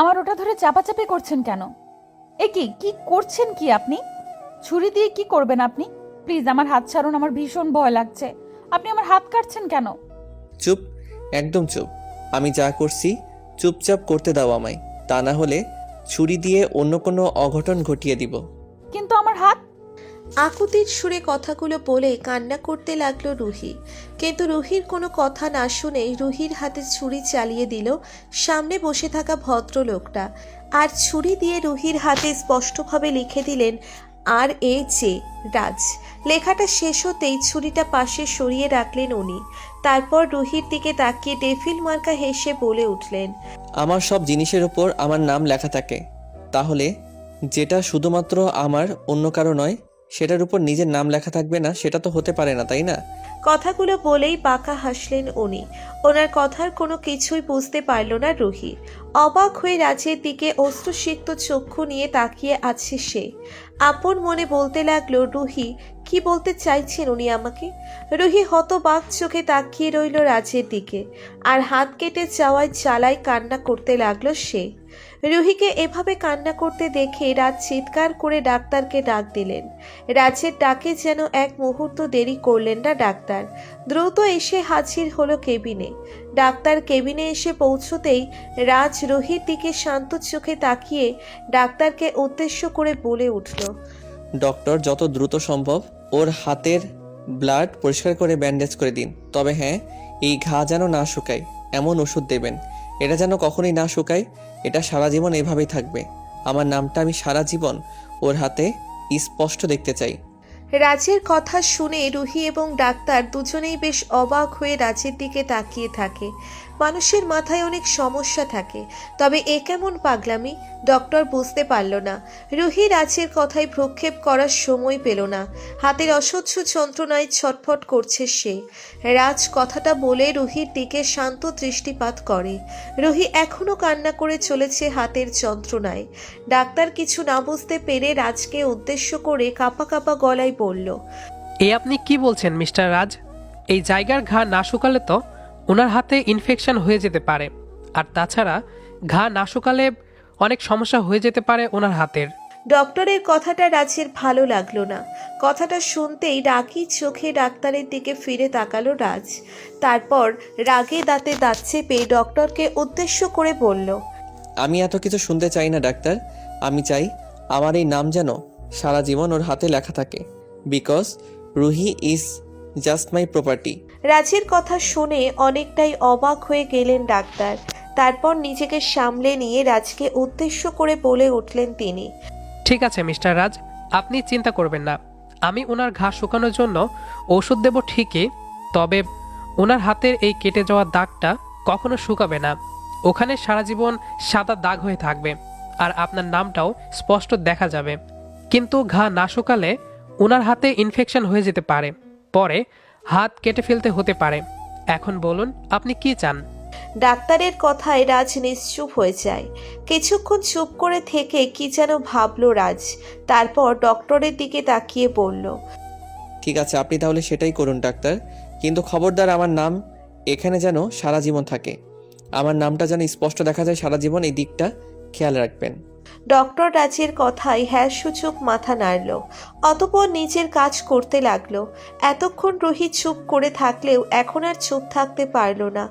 আমার ওটা ধরে চাপাচাপি করছেন কেন? এ কি করছেন কি আপনি? ছুরি দিয়ে কি করবেন আপনি? প্লিজ আমার হাত ছাড়ুন, আমার ভীষণ ভয় লাগছে। আপনি আমার হাত কাটছেন কেন? চুপ, একদম চুপ। আমি যা করছি, চুপচাপ করতে দাও আমায়। তা না হলে ছুরি দিয়ে অন্য কোনো অঘটন ঘটিয়ে দিব। আকুতির সুরে কথাগুলো বলে কান্না করতে লাগল রুহি। কিন্তু রুহির কোনো কথা না শুনেই রুহির হাতে ছুরি চালিয়ে দিল সামনে বসে থাকা ভদ্রলোকটা। আর ছুরি দিয়ে রুহির হাতে স্পষ্টভাবে লিখে দিলেন, আর এ জে, রাজ। লেখাটা শেষ হতেই ছুরিটা পাশে সরিয়ে রাখলেন উনি। তারপর রুহির দিকে তাকিয়ে ডেফিল মার্কা হেসে বলে উঠলেন, আমার সব জিনিসের উপর আমার নাম লেখা থাকে। তাহলে যেটা শুধুমাত্র আমার অন্য কারও নয় সেটার উপর নিজের নাম লেখা থাকবে না, সেটা তো হতে পারে না, তাই না? কথাগুলো বলেই পাকা হাসলেন উনি। ওনার কথার কোনো কিছুই বুঝতে পারল না রুহি। অবাক হয়ে রাজের দিকে অস্ত্রসিক্ত চক্ষু নিয়ে তাকিয়ে আছে সে। আপন মনে বলতে লাগল, রুহি, কি বলতে চাইছেন উনি আমাকে? রুহি হতবাক চোখে তাকিয়ে রইল রাজের দিকে। আর হাত কেটে যাওয়ায় চালায় কান্না করতে লাগল সে। রুহিকে এভাবে কান্না করতে দেখে রাজ চিৎকার করে ডাক্তারকে ডাক দিলেন। রাজের ডাকে যেন এক মুহূর্ত দেরি করলেন না ডাক্তার। দ্রুত এসে হাজির হলো কেবিনে। ডাক্তার কেবিনে এসে পৌঁছতেই রাজ রুহির দিকে শান্ত চোখে তাকিয়ে ডাক্তারকে উদ্দেশ্য করে বলে উঠল, ডক্টর, যত দ্রুত সম্ভব ওর হাতের ব্লাড পরিষ্কার করে ব্যান্ডেজ করে দিন। তবে হ্যাঁ এই ঘা যেন না শুকায়, এমন ওষুধ দেবেন। এটা যেন কখনোই না শুকায় এটা সারা জীবন এভাবেই থাকবে। আমার নামটা আমি সারা জীবন ওর হাতে স্পষ্ট দেখতে চাই। রাজের কথা শুনে রুহি এবং ডাক্তার দুজনেই বেশ অবাক হয়ে রাজের দিকে তাকিয়ে থাকে। মানুষের মাথায় অনেক সমস্যা থাকে। তবে এ কেমন পাগলামি? ডক্টর বুঝতে পারল না। রুহি রাজের কথায় ভ্রক্ষেপ করার সময় পেল না। হাতের অসহ্য যন্ত্রণায় ছটফট করছে সে। রাজ কথাটা বলে রুহির দিকে শান্ত দৃষ্টিপাত করে। রুহি এখনও কান্না করে চলেছে হাতের যন্ত্রণায়। ডাক্তার কিছু না বুঝতে পেরে রাজকে উদ্দেশ্য করে কাপা কাপা গলায় বলল, এ আপনি কি বলছেন, মিস্টার রাজ? এই জায়গার ঘা না শুকালে তো? ওনার হাতে ইনফেকশন হয়ে যেতে পারে। আর তাছাড়া ঘা না শুকালে অনেক সমস্যা হয়ে যেতে পারে ওনার হাতের। ডক্টরের কথাটা রাজের ভালো লাগল না। কথাটা শুনতেই রাগি চোখে ডাক্তারের দিকে ফিরে তাকালো রাজ। তারপর রাগে দাঁতে দাঁত চেপে ডক্টরকে উদ্দেশ্য করে বলল আমি এত কিছু শুনতে চাই না ডাক্তার। আমি চাই আমার এই নাম যেন সারা জীবন ওর হাতে লেখা থাকে। Because Ruhi is just my property. রাজের কথা শুনে অনেকটাই অবাক হয়ে গেলেন ডাক্তার। তারপর নিজেকে সামলে নিয়ে রাজকে উদ্দেশ্য করে বলে উঠলেন তিনি। ঠিক আছে মিস্টার রাজ আপনি চিন্তা করবেন না। আমি ওনার ঘা শুকানোর জন্য ওষুধ দেব ঠিকই তবে ওনার হাতের এই কেটে যাওয়া দাগটা কখনো শুকাবে না। ওখানে সারা জীবন সাদা দাগ হয়ে থাকবে আর আপনার নামটাও স্পষ্ট দেখা যাবে। কিন্তু ঘা না শুকালে ওনার হাতে ইনফেকশন হয়ে যেতে পারে। পরে হাত কেটে ফেলতে হতে পারে। এখন বলুন আপনি কি চান? ডাক্তারের কথায় রাজ নিশ্চুপ হয়ে যায়। কিছুক্ষণ চুপ করে থেকে কি যেন ভাবলো রাজ। তারপর ডক্টরের দিকে তাকিয়ে বলল ঠিক আছে আপনি তাহলে সেটাই করুন ডাক্তার। কিন্তু খবরদার আমার নাম এখানে যেন সারা জীবন থাকে। আমার নামটা যেন স্পষ্ট দেখা যায় সারা জীবন এই দিকটা খেয়াল রাখবেন। ডক্টর রাজের কথায় হ্যাঁ সূচক মাথা নাড়ল। অতপর নিজের কাজ করতে লাগল। এতক্ষণ রোহিত চুপ করে থাকলেও এখন আর চুপ থাকতে পারল না।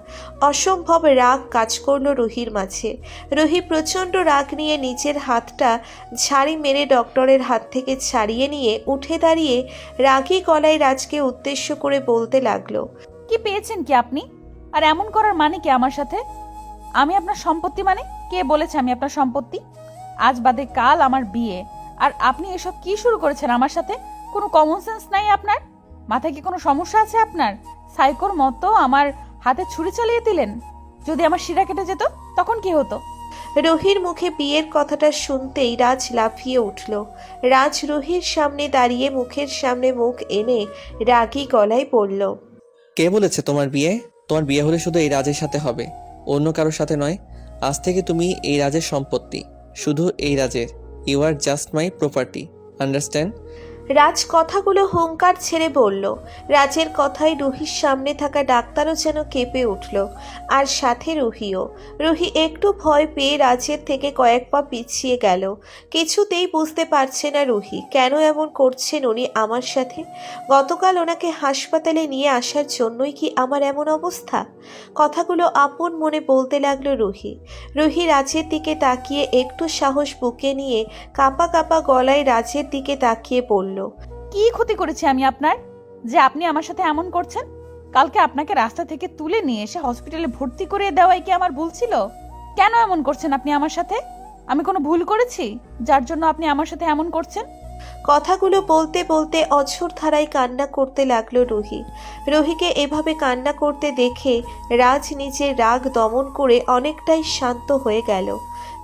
অসম্ভব রাগ কাজ করল রোহির মাঝে। রোহি প্রচণ্ড রাগ নিয়ে নিজের হাতটা ঝাড়ি মেরে ডক্টরের হাত থেকে ছাড়িয়ে নিয়ে উঠে দাঁড়িয়ে রাগী গলায় রাজকে উদ্দেশ্য করে বলতে লাগল, কি পেয়েছেন কি আপনি? আর এমন করার মানে কি আমার সাথে? আমি আপনার সম্পত্তি মানে? কে বলেছে আমি আপনার সম্পত্তি? আজ বাদে কাল আমার বিয়ে। আর আপনি এসব কি শুরু করেছেন আমার সাথে? কোনো কমন সেন্স নাই আপনার? মাথায় কি কোনো সমস্যা আছে আপনার? সাইকোর মতো আমার হাতে ছুরি চালিয়ে দিলেন। যদি আমার শিরা কেটে যেত তখন কি হতো? রোহির মুখে বিয়ের কথাটা শুনতেই রাজ লাফিয়ে উঠল। রাজ রোহির সামনে দাঁড়িয়ে মুখের সামনে মুখ এনে রাগী গলায় বলল কে বলেছে তোমার বিয়ে? তোমার বিয়ে হলে শুধু এই রাজের সাথে হবে। অন্য কারোর সাথে নয় আজ থেকে তুমি এই রাজের সম্পত্তি। শুধু এই রাজের you are just my property understand Raj কথাগুলো হুঙ্কার ছেড়ে বলল। রাজের কথায় রুহির সামনে থাকা ডাক্তারও যেন কেঁপে উঠল। আর সাথে রুহিও। রুহি একটু ভয় পেয়ে রাজের থেকে কয়েক পা পিছিয়ে গেল। কিছুতেই বুঝতে পারছে না রুহি, কেন এমন করছেন উনি আমার সাথে? গতকাল ওনাকে হাসপাতালে নিয়ে আসার জন্যই কি আমার এমন অবস্থা? কথাগুলো আপন মনে বলতে লাগল রুহি। রুহি রাজের দিকে তাকিয়ে একটু সাহস বুকে নিয়ে কাপা কাপা গলায় রাজের দিকে তাকিয়ে বলল কি ক্ষতি করেছি আমি আপনার? যে আপনি আমার সাথে এমন করছেন? কালকে আপনাকে রাস্তা থেকে তুলে নিয়ে এসে হসপিটালে ভর্তি করে দেওয়াই কি আমার ভুল ছিল? কেন এমন করছেন আপনি আমার সাথে? আমি কোনো ভুল করেছি? যার জন্য আপনি আমার সাথে এমন করছেন? কথাগুলো বলতে বলতে অঝোর ধারায় কান্না করতে লাগল রুহি। রুহিকে এভাবে কান্না করতে দেখে রাজ নিজের রাগ দমন করে অনেকটাই শান্ত হয়ে গেল।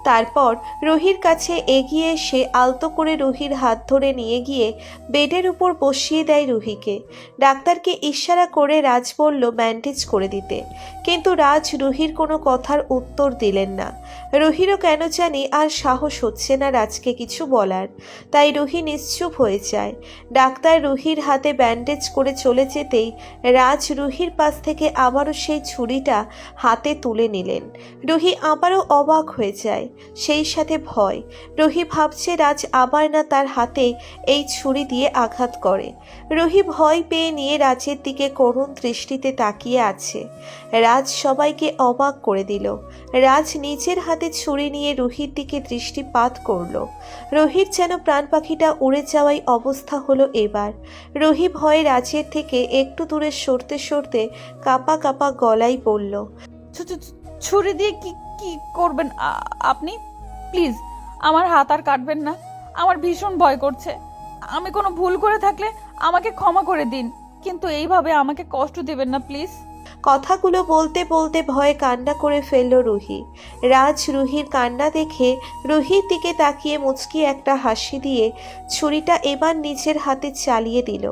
তারপর রুহির কাছে এগিয়ে এসে আলতো করে রুহির হাত ধরে নিয়ে গিয়ে বেডের উপর বসিয়ে দেয় রুহিকে। ডাক্তারকে ইশারা করে রাজ বলল ব্যান্ডেজ করে দিতে। কিন্তু রাজ রুহির কোনো কথার উত্তর দিলেন না। রুহিরও কেন জানি আর সাহস হচ্ছে না রাজকে কিছু বলার। তাই রুহি নিশ্চুপ হয়ে যায়। ডাক্তার রুহির হাতে ব্যান্ডেজ করে চলে যেতেই রাজ রুহির পাশ থেকে আবারও সেই ছুরিটা হাতে তুলে নিলেন। রুহি আবারও অবাক হয়ে যায়, সেই সাথে ভয়। রুহি ভাবছে রাজ আবার না তার হাতে এই ছুরি দিয়ে আঘাত করে। রুহি ভয় পেয়ে নিয়ে রাজের দিকে করুণ দৃষ্টিতে তাকিয়ে আছে। রাজ সবাইকে অবাক করে দিল। রাজ নিজের হাতে ছুরি নিয়ে রুহির দিকে দৃষ্টিপাত করল। রোহিত যেন প্রাণ পাখিটা উড়ে যাওয়াই অবস্থা হলো এবার। রোহি ভয়ে রাজের থেকে একটু দূরে সরতে সরতে কাপা কাপা গলায় বলল ছুরি দিয়ে কি কি করবেন আপনি? প্লিজ, আমার হাত আর কাটবেন না। আমার ভীষণ ভয় করছে। আমি কোনো ভুল করে থাকলে আমাকে ক্ষমা করে দিন। কিন্তু এইভাবে আমাকে কষ্ট দেবেন না, প্লিজ। কথাগুলো বলতে বলতে ভয়ে কান্না করে ফেলল রুহি। রাজ রুহির কান্না দেখে রুহির দিকে তাকিয়ে মুচকি একটা হাসি দিয়ে ছুরিটা এবার নিজের হাতে চালিয়ে দিল।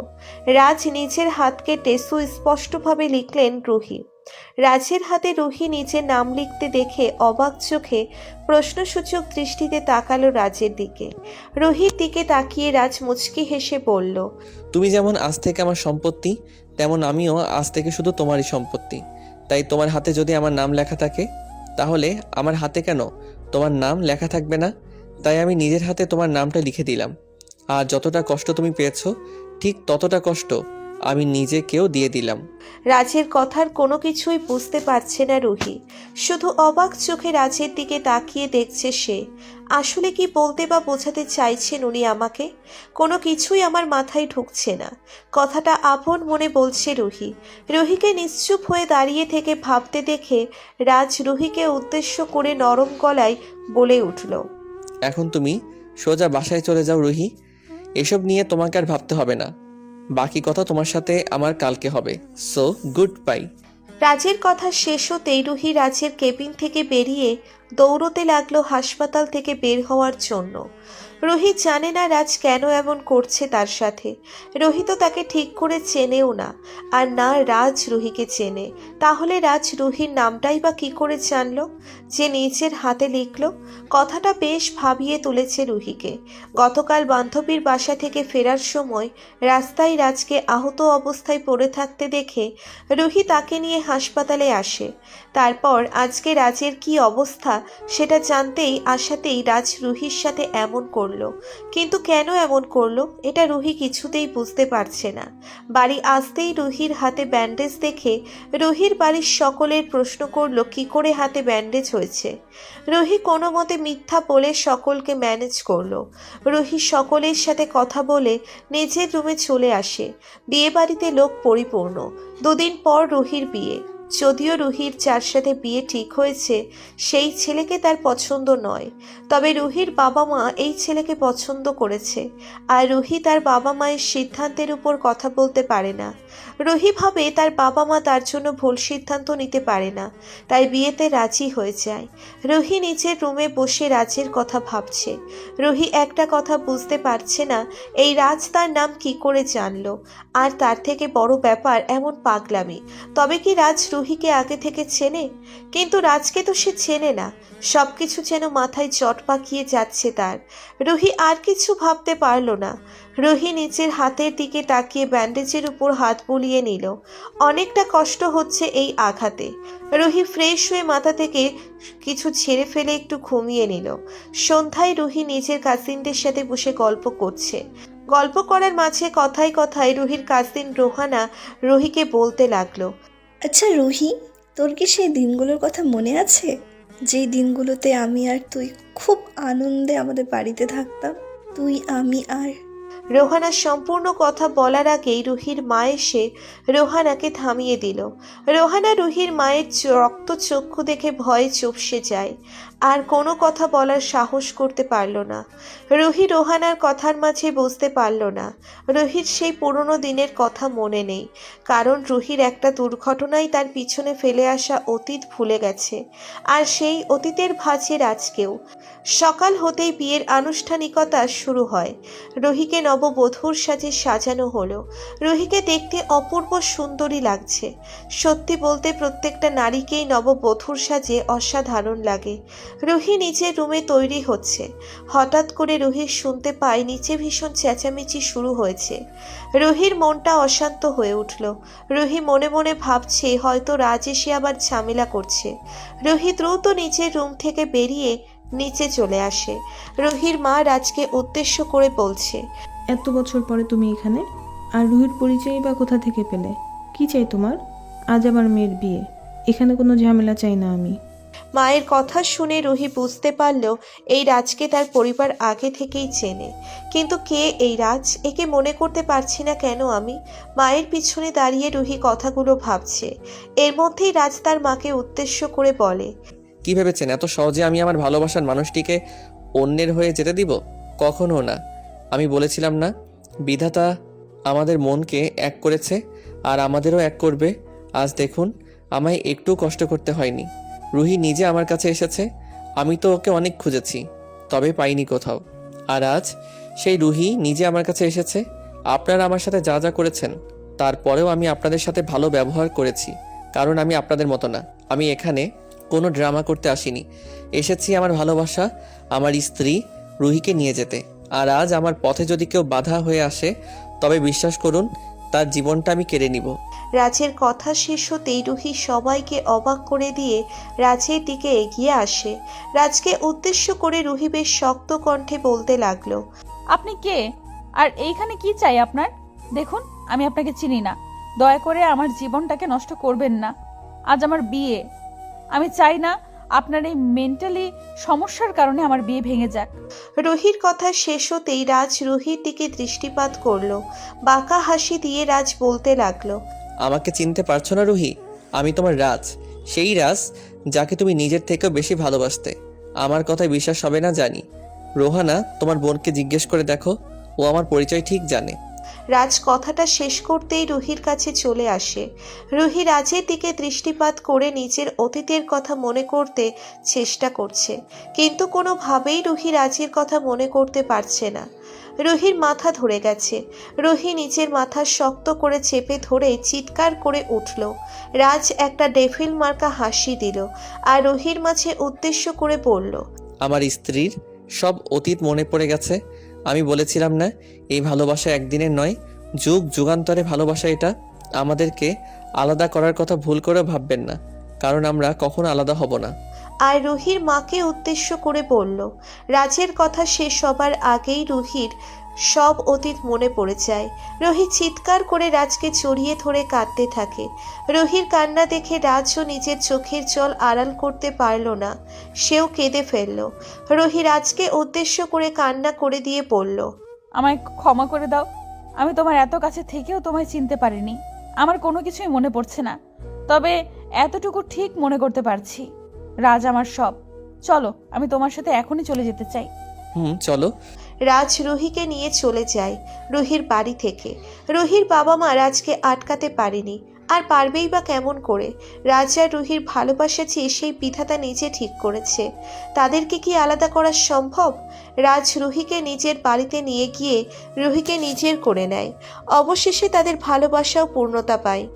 রাজ নিজের হাত কেটে সুস্পষ্টভাবে লিখলেন রুহি। রাজের হাতে রুহি নিজের নাম লিখতে দেখে অবাক চোখে প্রশ্নসূচক দৃষ্টিতে তাকালো রাজের দিকে। রুহির দিকে তাকিয়ে রাজ মুচকি হেসে বলল, তুমি যেমন আজ থেকে আমার সম্পত্তি তেমন আমিও আজ থেকে শুধু তোমারই সম্পত্তি। তাই তোমার হাতে যদি আমার নাম লেখা থাকে, তাহলে আমার হাতে কেন তোমার নাম লেখা থাকবে না? তাই আমি নিজের হাতে তোমার নামটা লিখে দিলাম। আর যতটা কষ্ট তুমি পেয়েছ, ঠিক ততটা কষ্ট আমি নিজেকেও দিয়ে দিলাম। রাজের কথার কোনো কিছুই বুঝতে পারছে না রুহি। শুধু অবাক চোখে রাজের দিকে তাকিয়ে দেখছে সে। আসলে কি বলতে বা বোঝাতে চাইছেন উনি আমাকে? কোনো কিছুই আমার মাথায় ঢুকছে না। কথাটা আপন মনে বলছে রুহি। রুহিকে নিশ্চুপ হয়ে দাঁড়িয়ে থেকে ভাবতে দেখে রাজ রুহিকে উদ্দেশ্য করে নরম গলায় বলে উঠল এখন তুমি সোজা বাসায় চলে যাও রুহি। এসব নিয়ে তোমাকে আর ভাবতে হবে না। বাকি কথা তোমার সাথে আমার কালকে হবে। সো গুড বাই রাজের কথা শেষ হতেই রুহি রাজের কেবিন থেকে বেরিয়ে দৌড়তে লাগল হাসপাতাল থেকে বের হওয়ার জন্য। রোহিত জানে না রাজ কেন এমন করছে তার সাথে। রোহিত তাকে ঠিক করে চেনেও না। আর না রাজ রুহিকে চেনে। তাহলে রাজ রুহির নামটাই বা কি করে জানলো? যে নিজের হাতে লিখলো। কথাটা বেশ ভাবিয়ে তুলেছে রুহিকে গতকাল বান্ধবীর বাসা থেকে ফেরার সময় রাস্তায় রাজকে আহত অবস্থায় পড়ে থাকতে দেখে রুহি তাকে নিয়ে হাসপাতালে আসে। তারপর আজকে রাজের কি অবস্থা সেটা জানতেই, আশাতেই রাজ রুহির সাথে এমন করল। কিন্তু কেন এমন করল? এটা রুহি কিছুতেই বুঝতে পারছে না। বাড়ি আসতেই রুহির হাতে ব্যান্ডেজ দেখে রুহির বাড়ির সকলের প্রশ্ন করল, কি করে হাতে ব্যান্ডেজ হয়েছে? রুহি কোনো মতে মিথ্যা বলে সকলকে ম্যানেজ করল। রুহি সকলের সাথে কথা বলে নিজের রুমে চলে আসে। বিয়ে বাড়িতে লোক পরিপূর্ণ। দুদিন পর রুহির বিয়ে। যদিও রুহির যার সাথে বিয়ে ঠিক হয়েছে, সেই ছেলেকে তার পছন্দ নয়। তবে রুহির বাবা মা এই ছেলেকে পছন্দ করেছে আর রুহি তার বাবা মায়ের সিদ্ধান্তের উপর কথা বলতে পারে না। রুহি ভাবে তার বাবা মা তার জন্য ভুল সিদ্ধান্ত নিতে পারে না, তাই বিয়েতে রাজি হয়ে যায়। রুহি নিজের রুমে বসে রাজের কথা ভাবছে। রুহি একটা কথা বুঝতে পারছে না, এই রাজ তার নাম কি করে জানলো? আর তার থেকে বড় ব্যাপার এমন পাগলামি। তবে কি রাজ রুহিকে আগে থেকে চেনে, কিন্তু রাজকে তো সে চেনে না। সব কিছু যেন মাথায় জট পাকিয়ে যাচ্ছে তার। রুহি আর কিছু ভাবতে পারল না। রুহি নিচের হাতের দিকে তাকিয়ে ব্যান্ডেজের উপর হাত বুলিয়ে নিল। অনেকটা কষ্ট হচ্ছে এই আঘাতে। রুহি ফ্রেশ হয়ে মাথা থেকে কিছু ছেড়ে ফেলে একটু ঘুমিয়ে নিল। সন্ধ্যায় রুহি নিজের কাজিনদের সাথে বসে গল্প করছে। গল্প করার মাঝে কথায় কথায় রুহির কাজিন রোহানা রুহিকে বলতে লাগল আচ্ছা রুহি, তোর কি সেই দিনগুলোর কথা মনে আছে? যেই দিনগুলোতে আমি আর তুই খুব আনন্দে আমাদের বাড়িতে থাকতাম, তুই, আমি আর রোহানা সম্পূর্ণ কথা বলার আগেই রুহির মা এসে রোহানাকে থামিয়ে দিল। রোহানা রুহির মায়ের রক্ত চক্ষু দেখে ভয়ে চুপসে যায়। আর কোনো কথা বলার সাহস করতে পারল না। রুহি রোহানার কথার মাঝে বুঝতে পারল না। রুহির সেই পুরনো দিনের কথা মনে নেই, কারণ রুহির একটা দুর্ঘটনাই তার পিছনে ফেলে আসা অতীত ভুলে গেছে, আর সেই অতীতের ভাঁজের আজকেও সকাল হতেই বিয়ের আনুষ্ঠানিকতা শুরু হয়। রুহিকে নববধূর সাজে সাজানো হলো। রুহিকে দেখতে অপূর্ব সুন্দরী লাগছে। সত্যি বলতে প্রত্যেকটা নারীকেই নববধূর সাজে অসাধারণ লাগে। রুহি নিচের রুমে তৈরি হচ্ছে। হঠাৎ করে রুহি শুনতে পায় নিচে ভীষণ চেঁচামেচি শুরু হয়েছে। রুহির মনটা অশান্ত হয়ে উঠল। রুহি মনে মনে ভাবছে, হয়তো রাজ এসে আবার ঝামেলা করছে। রুহি দ্রুত নিচের রুম থেকে বেরিয়ে নিচে চলে আসে। রুহির মা রাজকে উদ্দেশ্য করে বলছে, এত বছর পরে তুমি এখানে? আর রুহির পরিচয় বা কোথা থেকে পেলে? কি চাই তোমার? আজ আমার মেয়ের বিয়ে। এখানে কোনো ঝামেলা চাই না আমি। মায়ের কথা শুনে রুহি বুঝতে পারল এই রাজকে তার পরিবার আগে থেকেই চেনে। কিন্তু কে এই রাজ? একে মনে করতে পারছি না কেন আমি? মায়ের পিছনে দাঁড়িয়ে রুহি কথাগুলো ভাবছে। এর মধ্যেই রাজ তার মাকে উদ্দেশ্য করে বলে, কি ভেবেছেন? এত সহজে আমি আমার ভালোবাসার মানুষটিকে অন্যের হয়ে যেতে দিব? কখনো না। আমি বলেছিলাম না, বিধাতা আমাদের মনকে এক করেছে আর আমাদেরও এক করবে। আজ দেখুন, আমায় একটু কষ্ট করতে হয়নি। রুহি নিজে আমার কাছে এসেছে। আমি তো ওকে অনেক খুঁজেছি, তবে পাইনি কোথাও। আর আজ সেই রুহি নিজে আমার কাছে এসেছে। আপনারা আমার সাথে যা যা করেছেন, তারপরেও আমি আপনাদের সাথে ভালো ব্যবহার করেছি, কারণ আমি আপনাদের মতো না। আমি এখানে কোনো ড্রামা করতে আসিনি। এসেছি আমার ভালোবাসা, আমার স্ত্রী রুহিকে নিয়ে যেতে। আর আজ আমার পথে যদি কেউ বাধা হয়ে আসে, তবে বিশ্বাস করুন তার জীবনটা আমি কেড়ে নিব। রাজের কথা শেষ হতেই রুহি সবাইকে অবাক করে দিয়ে রাজের দিকে এগিয়ে আসে। রাজকে উদ্দেশ্য করে রুহি বেশ শক্ত কণ্ঠে বলতে লাগল আপনি কে? আর এইখানে কি চাই আপনার? দেখুন আমি আপনাকে চিনি না। দয়া করে আমার জীবনটাকে নষ্ট করবেন না। আজ আমার বিয়ে। আমি চাই না আপনার এই মেন্টালি সমস্যার কারণে আমার বিয়ে ভেঙে যাক। রুহির কথা শেষ হতেই রাজ রুহির দিকে দৃষ্টিপাত করল। বাঁকা হাসি দিয়ে রাজ বলতে লাগল আমাকে চিনতে পারছ না রুহি? আমি তোমার রাজ। সেই রাজ যাকে তুমি নিজের থেকেও বেশি ভালোবাসতে। আমার কথায় বিশ্বাস হবে না জানি। রোহানা তোমার বোনকে জিজ্ঞেস করে দেখো। ও আমার পরিচয় ঠিক জানে। রাজ কথাটা শেষ করতেই রুহির কাছে চলে আসে। রুহি রাজের দিকে দৃষ্টিপাত করে নিজের অতীতের কথা মনে করতে চেষ্টা করছে, কিন্তু কোনোভাবেই রুহি রাজের কথা মনে করতে পারছে না। রুহির মাথা ধরে গেছে। রুহি নিজের মাথা শক্ত করে চেপে ধরে চিৎকার করে উঠল। রাজ একটা ডেফিল মার্কা হাসি দিল আর রুহির মাঝে উদ্দেশ্য করে বলল, আমার স্ত্রীর সব অতীত মনে পড়ে গেছে। আমি বলেছিলাম না, এই ভালোবাসা একদিনের নয়, যুগ যুগান্তরে ভালোবাসা এটা। আমাদেরকে আলাদা করার কথা ভুল করে ভাববেন না, কারণ আমরা কখনো আলাদা হব না। আর রুহির মাকে উদ্দেশ্য করে বলল, রাজের কথা শেষ হবার আগেই রুহির সব অতীত মনে পড়ে যায়। রোহি চিৎকার করে রাজকে চড়িয়ে ধরে কাঁদতে থাকে। রোহির কান্না দেখে রাজও নিজের চোখের জল আড়াল করতে পারল না। সেও কেঁদে ফেলল। রোহি রাজকে উদ্দেশ্য করে কান্না করে দিয়ে বলল আমায় ক্ষমা করে দাও। আমি তোমার এত কাছে থেকেও তোমায় চিনতে পারিনি। আমার কোনো কিছুই মনে পড়ছে না। তবে এতটুকু ঠিক মনে করতে পারছি। রাজ আমার সব। চলো আমি তোমার সাথে এখনই চলে যেতে চাই। হুম চলো। রাজ রুহিকে নিয়ে চলে যায় রুহির বাড়ি থেকে। রুহির বাবা মা রাজকে আটকাতে পারেনি। আর পারবেই বা কেমন করে? রাজ রুহির ভালোবাসা চেয়ে সেই বিধাতা নিজে ঠিক করেছে। তাদেরকে কি আলাদা করা সম্ভব? রাজ রুহিকে নিজের বাড়িতে নিয়ে গিয়ে রুহিকে নিজের করে নেয়। অবশেষে তাদের ভালোবাসাও পূর্ণতা পায়।